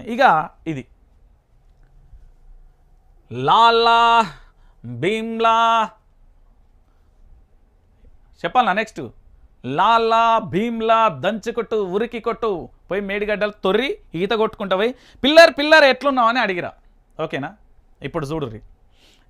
ఇక ఇది. లాలా భీమ్లా. చెప్పాలా నెక్స్ట్ లాలా భీమ్లా దంచి కొట్టు ఉరికి కొట్టు. పోయి మేడిగడ్డలు తొర్రి ఈత కొట్టుకుంటావు పిల్లర్ పిల్లర్ ఎట్లున్నావు అని అడిగిరా. ఓకేనా? ఇప్పుడు చూడుర్రి.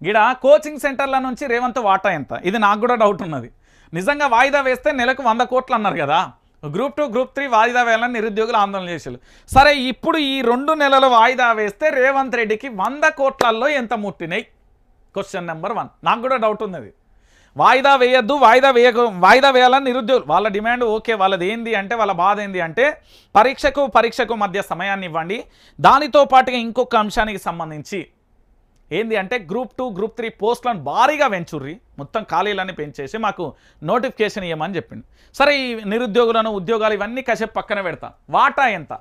గిడ కోచింగ్ సెంటర్ల నుంచి రేవంత్ వాటా ఎంత? ఇది నాకు కూడా డౌట్ ఉన్నది. నిజంగా వాయిదా వేస్తే నెలకు వంద కోట్లు అన్నారు కదా. గ్రూప్ టూ గ్రూప్ త్రీ వాయిదా వేయాలని నిరుద్యోగులు ఆందోళన చేశారు. సరే ఇప్పుడు ఈ రెండు నెలలు వాయిదా వేస్తే రేవంత్ రెడ్డికి వంద కోట్లల్లో ఎంత ముట్టినాయి? క్వశ్చన్ నెంబర్ వన్ నాకు కూడా డౌట్ ఉన్నది. వాయిదా వేయద్దు వాయిదా వేయక వాయిదా వేయాలని నిరుద్యోగులు వాళ్ళ డిమాండ్ ఓకే వాళ్ళది ఏంది అంటే వాళ్ళ బాధ ఏంది అంటే పరీక్షకు పరీక్షకు మధ్య సమయాన్ని ఇవ్వండి. దానితో పాటుగా ఇంకొక అంశానికి సంబంధించి ఏంది అంటే గ్రూప్ టూ గ్రూప్ త్రీ పోస్టులను భారీగా పెంచుర్రి. మొత్తం ఖాళీలన్నీ పెంచేసి మాకు నోటిఫికేషన్ ఇవ్వమని చెప్పిండు. సరే ఈ నిరుద్యోగులను ఉద్యోగాలు ఇవన్నీ కాసేపు పక్కన పెడతా. వాటా ఎంత?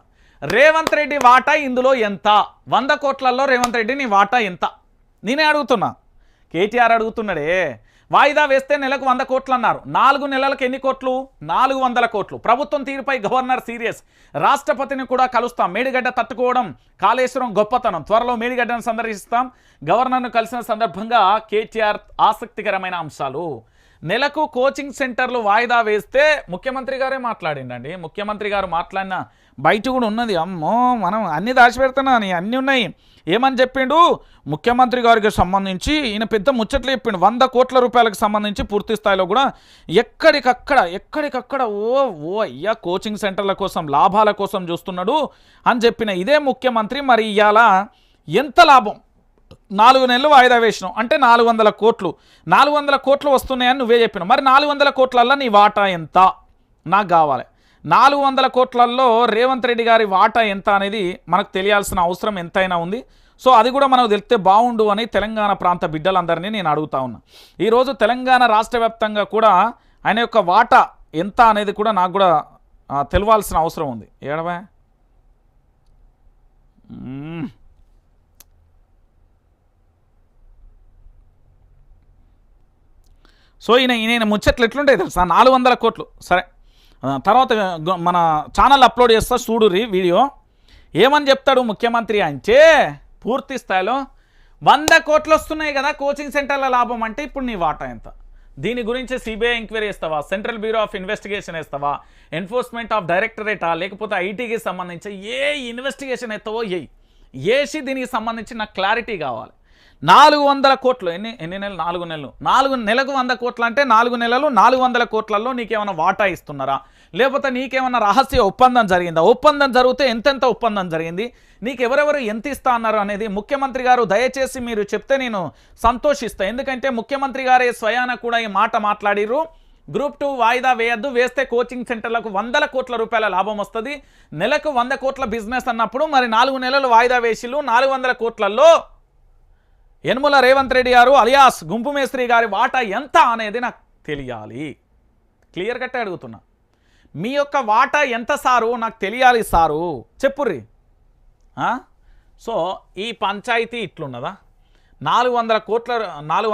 రేవంత్ రెడ్డి వాటా ఇందులో ఎంత? వంద కోట్లలో రేవంత్ రెడ్డి నీ వాటా ఎంత? నేనే అడుగుతున్నా. కేటీఆర్ అడుగుతున్నాడే. వాయిదా వేస్తే నెలకు వంద కోట్లు అన్నారు నాలుగు నెలలకు ఎన్ని కోట్లు? నాలుగు వందల కోట్లు. ప్రభుత్వం తీరుపై గవర్నర్ సీరియస్. రాష్ట్రపతిని కూడా కలుస్తాం. మేడిగడ్డ తట్టుకోవడం కాళేశ్వరం గొప్పతనం. త్వరలో మేడిగడ్డను సందర్శిస్తాం. గవర్నర్ను కలిసిన సందర్భంగా కేటీఆర్ ఆసక్తికరమైన అంశాలు. నెలకు కోచింగ్ సెంటర్లు వాయిదా వేస్తే ముఖ్యమంత్రి గారే మాట్లాడిండండి. ముఖ్యమంత్రి గారు మాట్లాడిన బయట కూడా ఉన్నది. అమ్మో మనం అన్ని దాచిపెడుతున్నాను అని అన్నీ ఉన్నాయి. ఏమని చెప్పిండు? ముఖ్యమంత్రి గారికి సంబంధించి ఈయన పెద్ద ముచ్చట్లు చెప్పిండు. వంద కోట్ల రూపాయలకు సంబంధించి పూర్తి స్థాయిలో కూడా ఎక్కడికక్కడ ఎక్కడికక్కడ ఓ ఓ అయ్యా కోచింగ్ సెంటర్ల కోసం లాభాల కోసం చూస్తున్నాడు అని చెప్పిన ఇదే ముఖ్యమంత్రి. మరి ఇవాళ ఎంత లాభం? నాలుగు నెలలు వాయిదా వేసినావు. అంటే నాలుగు వందల కోట్లు. నాలుగు వందల కోట్లు వస్తున్నాయని నువ్వే చెప్పినావు. మరి నాలుగు వందల కోట్లల్లో నీ వాటా ఎంత? నాకు కావాలి. నాలుగు వందల కోట్లల్లో రేవంత్ రెడ్డి గారి వాటా ఎంత అనేది మనకు తెలియాల్సిన అవసరం ఎంతైనా ఉంది. సో అది కూడా మనకు తెలిస్తే బాగుండు అని తెలంగాణ ప్రాంత బిడ్డలందరినీ నేను అడుగుతా ఉన్నా. ఈరోజు తెలంగాణ రాష్ట్ర వ్యాప్తంగా కూడా ఆయన యొక్క వాటా ఎంత అనేది కూడా నాకు కూడా ఆ, తెలవాల్సిన అవసరం ఉంది. ఏడవా? సో ఈయన ఈయన ముచ్చట్లు ఎట్లుంటాయి తెలుసా? నాలుగు వందల కోట్లు. సరే. తర్వాత మన ఛానల్ అప్లోడ్ చేస్తా చూడురి వీడియో. ఏమని చెప్తాడు ముఖ్యమంత్రి అంటే పూర్తి స్థాయిలో వంద కోట్లు వస్తున్నాయి కదా కోచింగ్ సెంటర్ల లాభం అంటే ఇప్పుడు నీ వాటా ఎంత? దీని గురించి సిబిఐ ఎంక్వైరీ ఇస్తావా సెంట్రల్ బ్యూరో ఆఫ్ ఇన్వెస్టిగేషన్ ఇస్తావా ఎన్ఫోర్స్మెంట్ ఆఫ్ డైరెక్టరేటా? లేకపోతే ఐటీకి సంబంధించి ఏ ఇన్వెస్టిగేషన్ ఎత్తావో ఏ ఏసి దీనికి సంబంధించి నాకు క్లారిటీ కావాలి. నాలుగు వందల కోట్లు. ఎన్ని ఎన్ని నెలలు? నాలుగు నెలలు. నాలుగు నెలకు వంద కోట్లు అంటే నాలుగు నెలలు నాలుగు వందల కోట్లలో నీకేమైనా వాటా ఇస్తున్నారా? లేకపోతే నీకేమైనా రహస్య ఒప్పందం జరిగిందా? ఒప్పందం జరిగితే ఎంతెంత ఒప్పందం జరిగింది? నీకు ఎవరెవరు ఎంత ఇస్తా అన్నారు అనేది ముఖ్యమంత్రి గారు దయచేసి మీరు చెప్తే నేను సంతోషిస్తా. ఎందుకంటే ముఖ్యమంత్రి గారే స్వయాన కూడా ఈ మాట మాట్లాడిర్రు. గ్రూప్ టూ వాయిదా వేయద్దు. వేస్తే కోచింగ్ సెంటర్లకు వందల కోట్ల రూపాయల లాభం వస్తుంది. నెలకు వంద కోట్ల బిజినెస్ అన్నప్పుడు మరి నాలుగు నెలలు వాయిదా వేసిళ్ళు. నాలుగు వందల కోట్లలో యనుమల రేవంత్ రెడ్డి గారు అలియాస్ గుంపు మేస్త్రి గారి వాటా ఎంత అనేది నాకు తెలియాలి. క్లియర్ కట్టే అడుగుతున్నా. మీ యొక్క వాటా ఎంత సారు? నాకు తెలియాలి సారు. చెప్పుర్రి. సో ఈ పంచాయతీ ఇట్లున్నదా? నాలుగు వందల కోట్ల నాలుగు